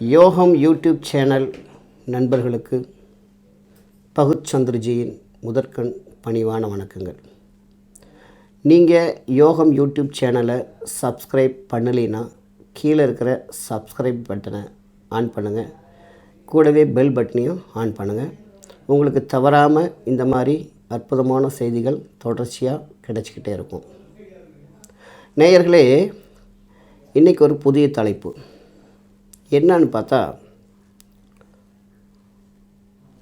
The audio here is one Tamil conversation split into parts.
யோகம் யூடியூப் சேனல் நண்பர்களுக்கு பகுத் சந்திரஜியின் முதற்கண் பணிவான வணக்கங்கள். நீங்கள் யோகம் யூடியூப் சேனலை சப்ஸ்கிரைப் பண்ணலைன்னா கீழே இருக்கிற சப்ஸ்கிரைப் பட்டனை ஆன் பண்ணுங்கள் கூடவே பெல் பட்டனையும் ஆன் பண்ணுங்கள் உங்களுக்கு தவறாமல் இந்த மாதிரி அற்புதமான செய்திகள் தொடர்ச்சியாக கிடச்சிக்கிட்டே இருக்கும். நேயர்களே இன்றைக்கி ஒரு புதிய தலைப்பு. என்னன்னு பார்த்தா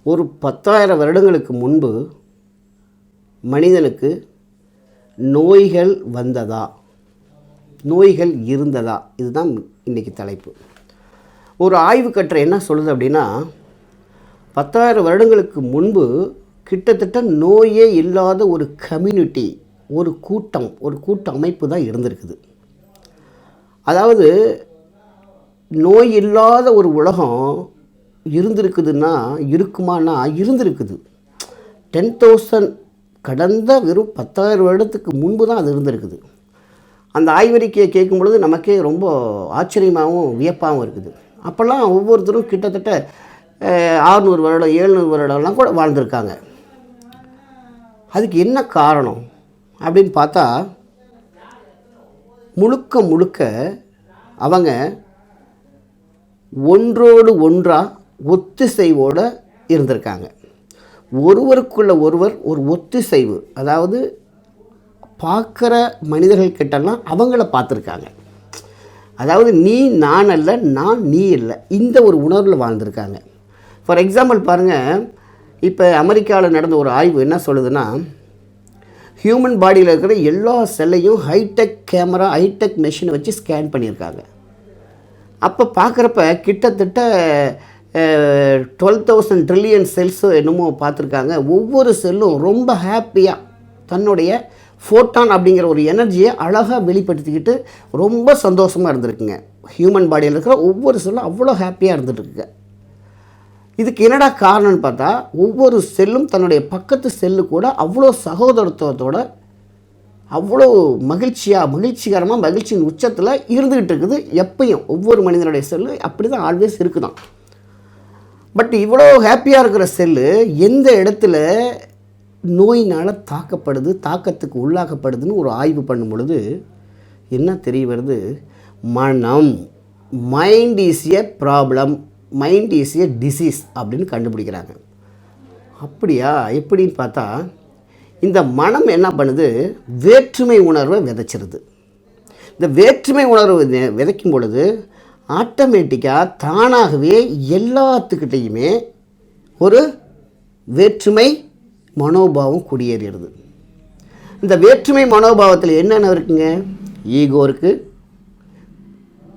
ஒரு பத்தாயிரம் வருடங்களுக்கு முன்பு மனிதனுக்கு நோய்கள் வந்ததா? நோய்கள் இருந்ததா? இதுதான் இன்றைக்கி தலைப்பு. ஒரு ஆய்வு கட்டுரை என்ன சொல்லுது அப்படின்னா பத்தாயிரம் வருடங்களுக்கு முன்பு கிட்டத்தட்ட நோயே இல்லாத ஒரு கம்யூனிட்டி ஒரு கூட்டம் ஒரு கூட்ட அமைப்பு தான் இருந்திருக்குது. அதாவது நோய் இல்லாத ஒரு உலகம் இருந்திருக்குதுன்னா இருக்குமானா இருந்திருக்குது. டென் தௌசண்ட் கடந்த வெறும் பத்தாயிரம் வருடத்துக்கு முன்பு தான் அது இருந்திருக்குது. அந்த ஆய்வறிக்கையை கேட்கும் பொழுது நமக்கே ரொம்ப ஆச்சரியமாகவும் வியப்பாகவும் இருக்குது. அப்போல்லாம் ஒவ்வொருத்தரும் கிட்டத்தட்ட ஆறுநூறு வருடம் ஏழ்நூறு வருடம்லாம் கூட வாழ்ந்திருக்காங்க. அதுக்கு என்ன காரணம் அப்படின்னு பார்த்தா முழுக்க முழுக்க அவங்க ஒன்றோடு ஒன்றாக ஒத்திசைவோடு இருந்திருக்காங்க. ஒருவருக்குள்ள ஒருவர் ஒரு ஒத்திசைவு அதாவது பார்க்குற மனிதர்கள் கிட்டலாம் அவங்கள பார்த்துருக்காங்க. அதாவது நீ நான் அல்ல நான் நீ இல்லை இந்த ஒரு உணர்வில் வாழ்ந்திருக்காங்க. ஃபார் எக்ஸாம்பிள் பாருங்கள் இப்போ அமெரிக்காவில் நடந்த ஒரு ஆய்வு என்ன சொல்லுதுன்னா ஹியூமன் பாடியில் இருக்கிற எல்லா செல்லையும் ஹைடெக் கேமரா ஹைடெக் மெஷினை வச்சு ஸ்கேன் பண்ணியிருக்காங்க. அப்போ பார்க்குறப்ப கிட்டத்தட்ட டுவெல் தௌசண்ட் ட்ரில்லியன் செல்ஸோ என்னமோ பார்த்துருக்காங்க ஒவ்வொரு செல்லும் ரொம்ப ஹாப்பியாக தன்னுடைய ஃபோட்டான் அப்படிங்கிற ஒரு எனர்ஜியை அழகாக வெளிப்படுத்திக்கிட்டு ரொம்ப சந்தோஷமாக இருந்திருக்குங்க. ஹியூமன் பாடியில் இருக்கிற ஒவ்வொரு செல்லும் அவ்வளோ ஹாப்பியாக இருந்துட்டுருக்குங்க இதுக்கு என்னடா காரணம்னு பார்த்தா ஒவ்வொரு செல்லும் தன்னுடைய பக்கத்து செல்லு கூட அவ்வளோ சகோதரத்துவத்தோட அவ்வளோ மகிழ்ச்சியாக மகிழ்ச்சிகரமாக மகிழ்ச்சியின் உச்சத்தில் இருந்துக்கிட்டு இருக்குது எப்பயும் ஒவ்வொரு மனிதனுடைய செல்லு அப்படி தான் ஆல்வேஸ் இருக்குதான். பட் இவ்வளோ ஹாப்பியாக இருக்கிற செல்லு எந்த இடத்துல நோயினால் தாக்கப்படுது தாக்கத்துக்கு உள்ளாக்கப்படுதுன்னு ஒரு ஆய்வு பண்ணும் பொழுது என்ன தெரிய வருது? மனம் mind is a problem mind is a disease அப்படின்னு கண்டுபிடிக்கிறாங்க. அப்படியா? எப்படின்னு பார்த்தா இந்த மனம் என்ன பண்ணுது? வேற்றுமை உணர்வை விதைச்சிருது. இந்த வேற்றுமை உணர்வு வித- விதைக்கும் பொழுது ஆட்டோமேட்டிக்காக தானாகவே எல்லாத்துக்கிட்டேயுமே ஒரு வேற்றுமை மனோபாவம் குடியேறிடுது. இந்த வேற்றுமை மனோபாவத்தில் என்னென்ன இருக்குங்க? ஈகோ இருக்குது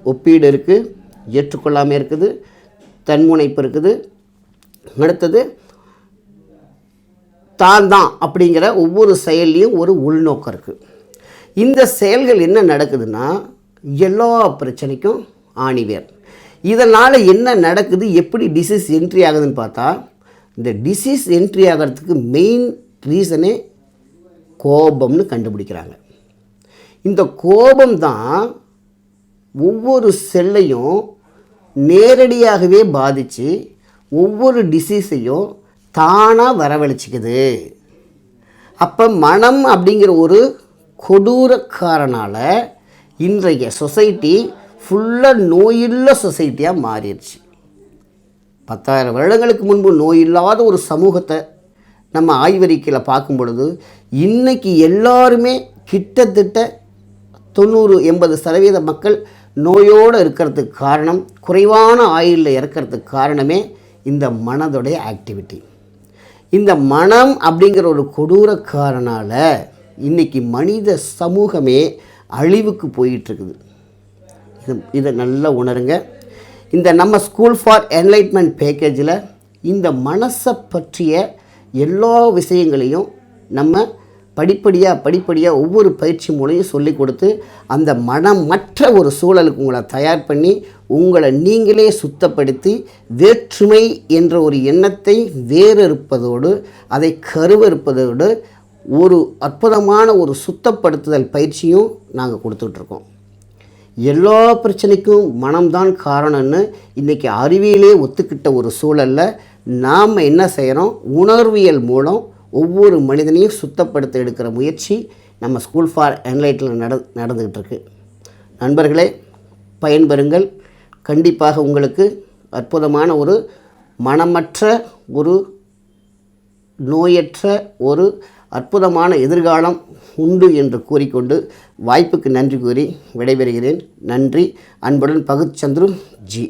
ஒப்பீடு இருக்குது ஏற்றுக்கொள்ளாமல் இருக்குது தன்முனைப்பு இருக்குது. அடுத்தது தான் தான் அப்படிங்கிற ஒவ்வொரு செயல்லையும் ஒரு உள்நோக்கம் இருக்குது இந்த செயல்கள் என்ன நடக்குதுன்னா எல்லா பிரச்சனைக்கும் ஆணிவேர் இதனால் என்ன நடக்குது எப்படி டிசீஸ் என்ட்ரி ஆகுதுன்னு பார்த்தா இந்த டிசீஸ் என்ட்ரி ஆகிறதுக்கு மெயின் ரீசனே கோபம்னு கண்டுபிடிக்கிறாங்க. இந்த கோபம் தான் ஒவ்வொரு செல்லையும் நேரடியாகவே பாதித்து ஒவ்வொரு டிசீஸையும் தானாக வரவழைச்சிக்குது. அப்போ மனம் அப்படிங்கிற ஒரு கொடூரக்காரனால் இன்றைய சொசைட்டி ஃபுல்லாக நோயுள்ள சொசைட்டியாக மாறிடுச்சு. பத்தாயிரம் வருடங்களுக்கு முன்பு நோயில்லாத ஒரு சமூகத்தை நம்ம ஆய்வறிக்கையில் பார்க்கும் பொழுது இன்றைக்கி எல்லாருமே கிட்டத்தட்ட தொண்ணூறு எண்பது சதவீத மக்கள் நோயோடு இருக்கிறதுக்கு காரணம் குறைவான ஆயுளில் இறக்கிறதுக்கு காரணமே இந்த மனதுடைய ஆக்டிவிட்டி. இந்த மனம் அப்படிங்கிற ஒரு கொடூரக்காரனால் இன்றைக்கி மனித சமூகமே அழிவுக்கு போயிட்டுருக்குது. இது இதை நல்லா உணருங்க. இந்த நம்ம ஸ்கூல் ஃபார் என்லைட்மெண்ட் பேக்கேஜில் இந்த மனசை பற்றிய எல்லா விஷயங்களையும் நம்ம படிப்படியாக படிப்படியாக ஒவ்வொரு பயிற்சி மூலையும் சொல்லி கொடுத்து அந்த மனமற்ற ஒரு சூழலுக்கு உங்களை தயார் பண்ணி உங்களை நீங்களே சுத்தப்படுத்தி வேற்றுமை என்ற ஒரு எண்ணத்தை வேறறுப்பதோடு அதை கருவறுப்பதோடு ஒரு அற்புதமான ஒரு சுத்தப்படுத்துதல் பயிற்சியும் நாங்கள் கொடுத்துட்ருக்கோம். எல்லா பிரச்சனைக்கும் மனம்தான் காரணம்னு இன்றைக்கி அறிவியலே ஒத்துக்கிட்ட ஒரு சூழலில் நாம் என்ன செய்கிறோம் உணர்வியல் மூலம் ஒவ்வொரு மனிதனையும் சுத்தப்படுத்த எடுக்கிற முயற்சி நம்ம ஸ்கூல் ஃபார் என்லைட்டில் நட நடந்துக்கிட்டு இருக்கு நண்பர்களே பயன்பெறுங்கள். கண்டிப்பாக உங்களுக்கு அற்புதமான ஒரு மனமற்ற ஒரு நோயற்ற ஒரு அற்புதமான எதிர்காலம் உண்டு என்று கூறிக்கொண்டு வாய்ப்புக்கு நன்றி கூறி விடைபெறுகிறேன். நன்றி. அன்புடன் பகுச்சந்துரு ஜி.